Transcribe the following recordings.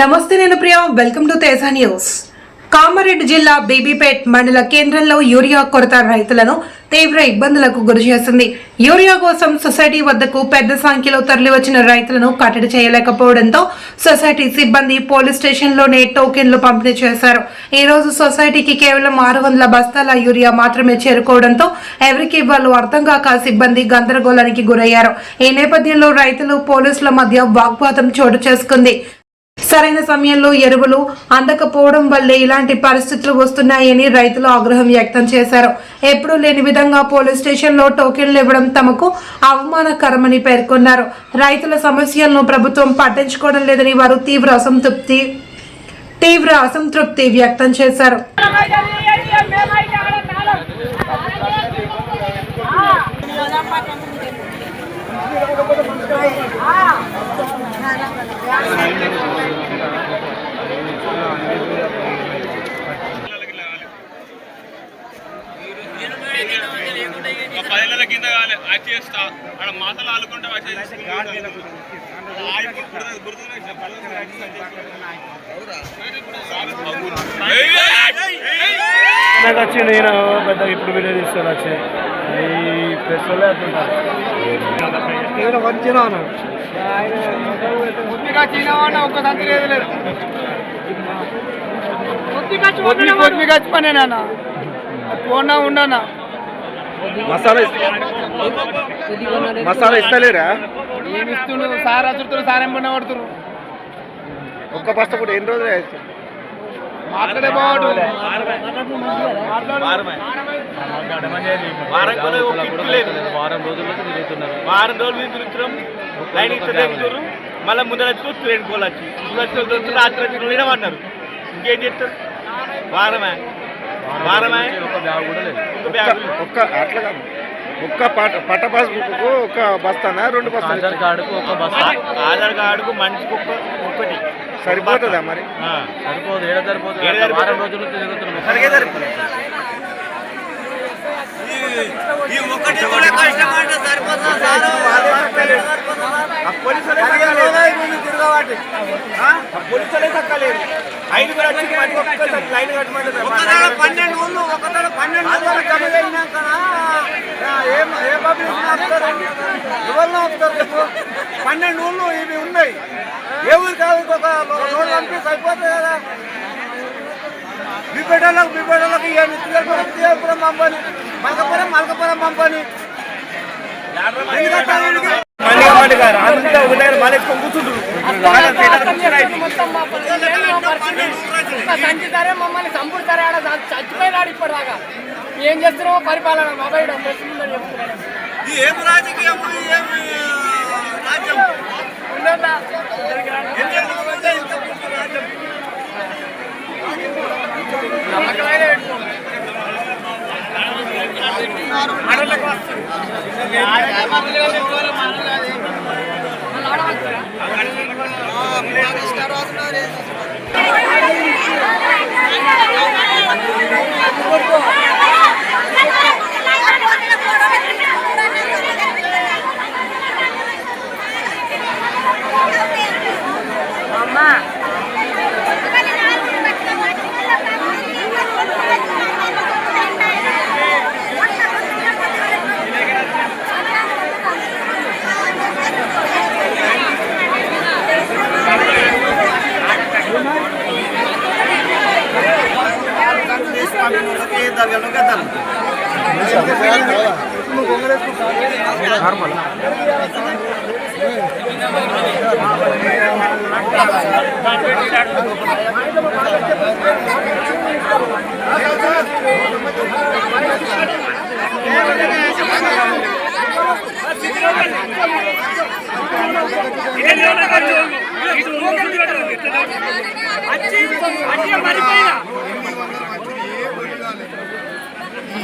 నమస్తే నేను Priya. Welcome to Teja news Kamareddy జిల్లా బీబీపేట్ మండల కేంద్రంలో యూరియా కొరత రైతులను తీవ్ర ఇబ్బందులకు గురి చేసింది. యూరియా కోసం సొసైటీ వద్దకు పెద్ద సంఖ్యలో తరలివచ్చిన రైతులను కట్టడి చేయలేకపోవడంతో సొసైటీ సిబ్బంది పోలీస్ స్టేషన్లోనే టోకెన్లు పంపిణీ చేశారు. ఈ రోజు సొసైటీకి కేవలం ఆరు వందల బస్తాల యూరియా మాత్రమే చేరుకోవడంతో ఎవరికి వాళ్ళు అర్థం కాక సిబ్బంది గందరగోళానికి గురయ్యారు. ఈ నేపథ్యంలో రైతులు పోలీసుల మధ్య వాగ్వాదం చోటు చేసుకుంది. సరైన సమయంలో ఎరువులు అందకపోవడం వల్లే ఇలాంటి పరిస్థితులు వస్తున్నాయని రైతులు ఆగ్రహం వ్యక్తం చేశారు. ఎప్పుడూ లేని విధంగా పోలీస్ స్టేషన్లో టోకెన్లు ఇవ్వడం తమకు అవమానకరమని పేర్కొన్నారు. రైతుల సమస్యలను ప్రభుత్వం పట్టించుకోవడం లేదని వారు తీవ్ర అసంతృప్తి తీవ్ర అసంతృప్తి వ్యక్తం చేశారు. చేస్తా. ఆడ మాటలు ఆడుకుంటే వచ్చి నాకు వచ్చి నేను? పెద్ద ఇప్పుడు వీడియో తీసుకొని వచ్చి. ఈ ప్రెస్ వల్లే అంటుంటారు నేను వచ్చినా కొద్దిగా చీనవాడిన ఒక్క సంతి లేదు. లేదు కొద్ది కొద్ది ఖర్చు పని నాన్న పోనా ఉండనా? మసాలా మసాలా ఇస్తలేరా? ఏమి ఇస్తుండు? సార్ అచుడుతున్నారు సార్ ఏం పడిన పడుతున్నారు ఒక్క బస్త కూడా ఎన్ని రోజులు? మాట్లాడే బాగుండు వారం రోజులు వారం రోజులు తిరుగుతున్నాం? లైన్ తిరుగుతారు మళ్ళీ ముందర వచ్చి వచ్చి. వస్తారు, రాత్రి వచ్చి వినమన్నారు ఇంకేం చేస్తారు? వారమే. వారమే. ఒక బ్యాగ్ కూడా లేదు. ఒక బ్యాగ్ ఒక్క- ఒక్క అట్లా కాదు. ఒక్క పట పట్ట పాస్బుక్ ఒక బస్తానా? రెండు బస్తాలు ఆధార్ కార్డుకు ఒక బస్తా. ఆధార్ కార్డుకు మనిషికి ఒక ఒక్కటి సరిపోతుందా మరి? ఆ, సరిపోదు. ఏడ సరిపోతుంది? వారం రోజులు తిరుగుతున్నాం. సరిగే సరిపోతుంది? పన్నెండు ఊళ్ళు పన్నెండు ఊళ్ళు జమ ఏ పబ్లిక్ ఆపుతారు ఎవరిని ఆపుతారు చెప్పు పన్నెండు ఊళ్ళు ఇవి ఉన్నాయి ఏ ఊరు కాదు ఇంకొక రోడ్డు పంపిస్తే అయిపోతుంది కదా మీ బిబ్బెడలకు బిబ్బెడలకు ఇక నిత్యపురం నిత్యపురం పంపని మలకపురం మలకపురం పంపని ఎందుకంటే మమ్మల్ని చంపుతారే ఆడ చచ్చిపోయినాడు ఇప్పటిదాకా ఏం చేస్తున్నామో పరిపాలన బాబాయ్ చెప్తున్నాడు. ఏం రాజకీయం ఏమి రాజ్యం? ఉండొద్దా? ఎన్ని ఏళ్ళు ఉంటే అచ్చి అచ్చి మరిపోయినా నమ్మకమైన పెట్టుకోండి. మళ్ళీ ఆడ వస్తారా?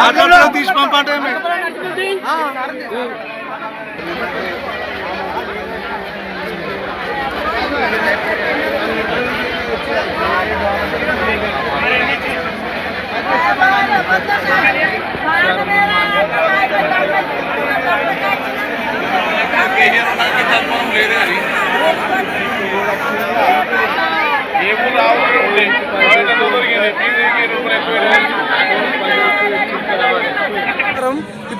మాట్లాడు. తీసి పంపంటే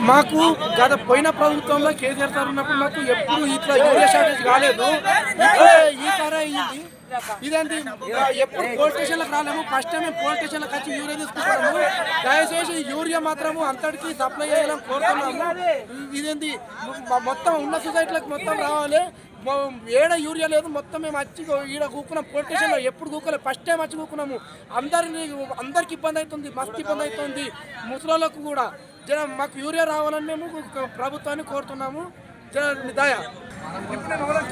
మాకు గత పోయిన ప్రభుత్వంలో కేసీఆర్ సార్ ఉన్నప్పుడు మాకు ఎప్పుడు ఇట్లా యూరియా షార్టేజ్ కాలేదు. ఇప్పుడే ఈసారి ఇదేంటి? ఎప్పుడు పోలీస్ స్టేషన్లకు రాలేము? ఫస్ట్ టైం మేము పోలీస్ స్టేషన్లకు వచ్చి యూరియా తీసుకుంటాము దయచేసి యూరియా మాత్రము అంతటికి సప్లై చేయాలని కోరుతున్నాము. ఇదేంటి? మొత్తం ఉన్న సొసైటీలకు మొత్తం రావాలి. ఏడ యూరియా లేదు మొత్తం మేము వచ్చి ఈడ కూకున్నాం. పోలీస్ స్టేషన్లో ఎప్పుడు కూకోలేదు. ఫస్ట్ టైం వచ్చి కూకున్నాము. అందరిని అందరికి ఇబ్బంది అవుతుంది మస్తు ఇబ్బంది అవుతుంది. ముసలోళ్ళకు కూడా. జర మాకు యూరియా రావాలని మేము ప్రభుత్వాన్ని కోరుతున్నాము. జర దయ.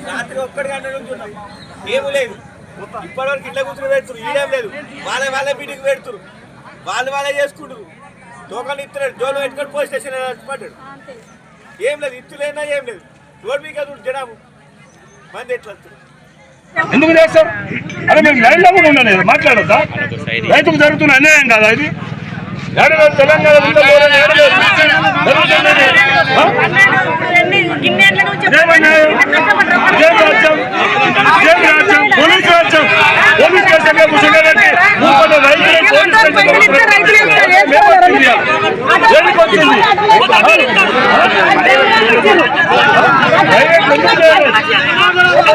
రాత్రి ఒక్కటి గంట నుంచి ఉన్నాం. ఏమీ లేదు. ఇప్పటివరకు ఇట్లా కూర్చొని పెడుతురు ఈడేం లేదు. వాళ్ళ వాళ్ళ మీటింగ్ పెడుతురు వాళ్ళు వాళ్ళే చేసుకుంటారు టోకన్ ఇస్తున్నాడు జోలు పెట్టుకొని పోలీస్ స్టేషన్ పడ్డాడు. ఏం లేదు. ఇత్తులేనా ఏం లేదు. రోడ్ మీకు అది జనాము మంది ఎట్లా ఎందుకు చేస్తారు అరే మేము లైన్లో కూడా ఉండలేదు. మాట్లాడద్దా? రైతుకు జరుగుతున్న అన్యాయం కాదా ఇది? తెలంగాణ ఉందో లేదో ఏడు వేలు. జరుగుతున్నది. ఆ? ఇదేం అన్యాయం? ఇదేం రాజ్యం? ఇదేం రాజ్యం? పోలీస్ రాజ్యం. పోలీస్ స్టేషన్లో కూర్చోబెట్టి ముప్పై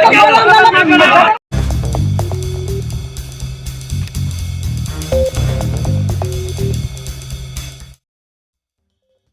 రైతులు